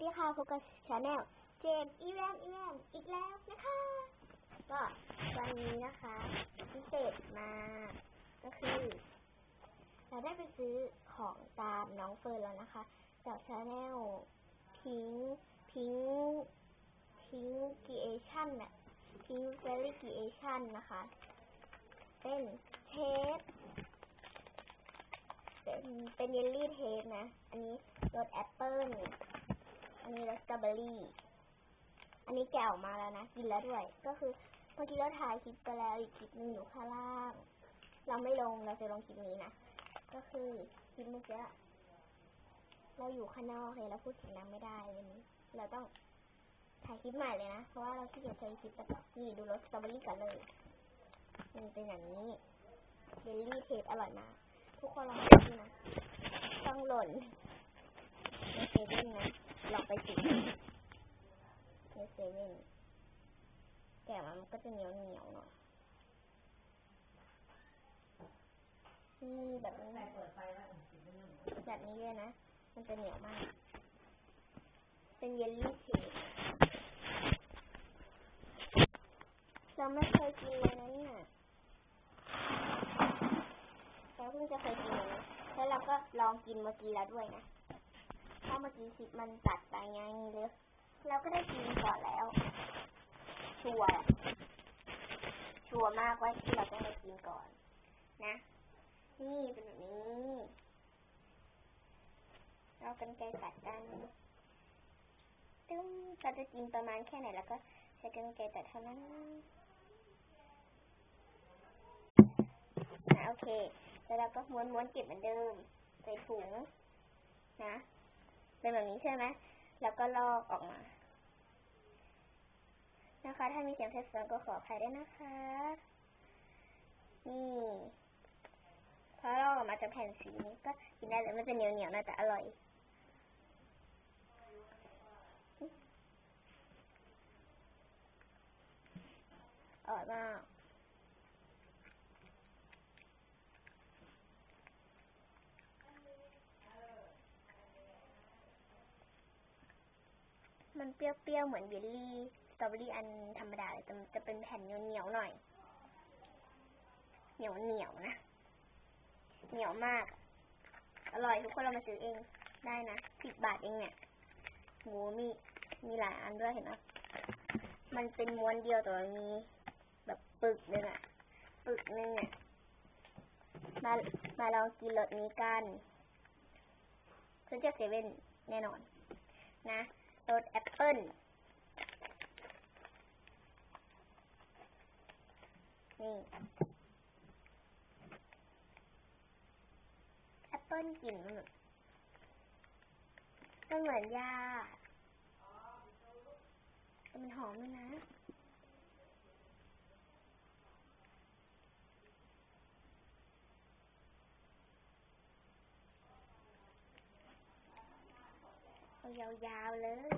ดีค่ะพบกับชาแนลเจมอีแวนอีแวนอีกแล้วนะคะ ก็วันนี้นะคะ พิเศษมา ก็คือ เราได้ไปซื้อของตามน้องเฟิร์นแล้วนะคะ จากชาแนลพิงพิงพิงกีเอชั่นน่ะพิงเฟรี่กีเอชั่นนะคะ เป็นเทปเป็นเป็นเยลลี่เทปนะ อันนี้รสแอปเปิ้ล นนี้รสสตรอเบอรี่ อันนี้แกะออกมาแล้วนะ กินแล้วด้วย ก็คือเมื่อกี้เราถ่ายคลิปไปแล้วอีกคลิปหนึงอยู่ข้างล่าง เราไม่ลง เราจะลงคลิปนี้นะ ก็คือคลิปเมื่อกี้เราอยู่ข้างนอกเลยเราพูดเสียงดังไม่ได้วันนี้ เราต้องถ่ายคลิปใหม่เลยนะ เพราะว่าเราที่จใช้คลิปแบบนี่ดูรสสตรอเบอรี่กันเลยมันเป็นอย่างนี้เยลลี่เทปอร่อยมาก ทุกคนลองดูนะ ต้องหล่นเซเว่นนะ ลองไปจิบในเซเว่นแกะมันก็จะเหนียวเหนียวๆหน่อยนี่แบบนี้แบบนี้เลยนะ มันจะเหนียวมาก เป็นเยลลี่เทปเราไม่เคยกินเลยนะเนี่ยเราเพิ่งจะเคยกินเลยนะแล้วเราก็ลองกินเมื่อกี้แล้วด้วยนะเพราะเมื่อกี้คลิปมันตัดไปไงเลยเราก็ได้กินก่อนแล้ว ชัวร์ชัวร์มากว่าที่เราต้องได้กินก่อน นะ นี่เป็นแบบนี้ เรากันไกรตัดกันตึ้งเราจะกินประมาณแค่ไหนแล้วก็ใช้กันไกรตัดเท่านั้นนะโอเค แล้วเราก็ม้วนๆเก็บเหมือนเดิม ใส่ถุง นะ เป็นแบบนี้ใช่ไหมแล้วก็ลอกออกมา นะคะ ถ้ามีเสียงแทรกซ้อนก็ขออภัยด้วยนะคะนี่พอลอกออกมาจากแผ่นสีนี้ก็กินได้เลยมันจะเหนียวเหนียวน่อยแต่อร่อยอร่อยมากมันเปรี้ยวๆเหมือนเยลลี่ ตรอเบอรี่อันธรรมดาเลยแต่มันจะเป็นแผ่นเหนียวๆหน่อย เหนียวเหนียวนะ เหนียวมาก อร่อยทุกคนเรามาซื้อเองได้นะสิบบาทเองเนี่ยโหมีมีหลายอันด้วยเห็นไหมมันเป็นม้วนเดียวแต่มีแบบปึกหนึ่งอะปึกหนึ่งเนี่ยมามาลองกินรสนี้กันซื้อจากเซเว่นแน่นอน นะรสแอปเปิ้ล นี่แอปเปิ้ลกลิ่นมันแบบมันเหมือนยาแต่มันหอมด้วยนะยาวๆเลย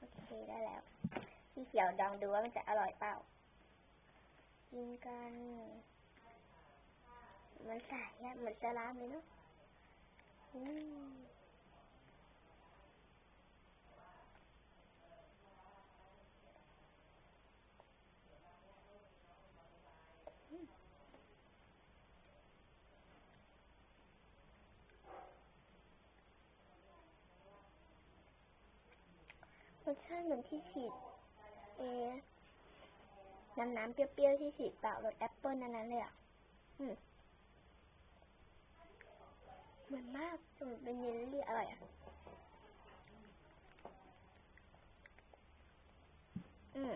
โอเค ได้แล้วพี่เขียวลองดูว่ามันจะอร่อยเปล่ากินกัน มันใสอะเหมือนจะร้านไหมเนาะอืมร สชาติเหมือนที่ฉีดเอน้ำน้ำเปรี้ยวๆที่ฉีดเปล่ารสแอปเปิ้ลนั้นๆเลยอะอืมเหมือนมากสมนเป็นเยลลี่อร่อยอะ อืม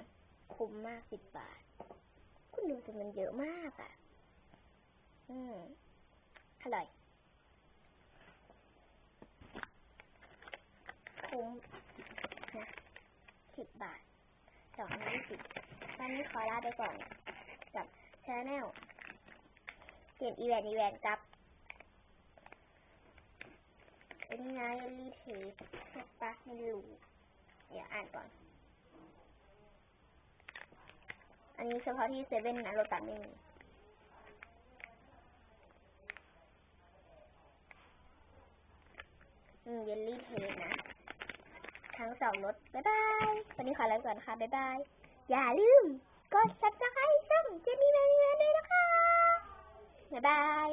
คุ้มมากสิบบาท คุณดูสิมันเยอะมากอะ อืมอร่อย คุ้มนะ สองยี่สิบวันนี้ขอลาไปก่อน กับชาแนลเกมอีเวนต์อีเวนต์ครับเป็นไงรีเทสปาร์ไม่รู้เดี๋ยวอ่านก่อน อันนี้เฉพาะที่เซเว่นนะรถตัดไม่มีอืมเยลลี่เทสนะ ทั้งสองรถบ๊ายบายวันนี้ขอลาไปก่อนค่ะบ๊ายบาย อย่าลืมกดซับสไครต์ช่องเจมี่แมนด้วยนะคะบ๊ายบาย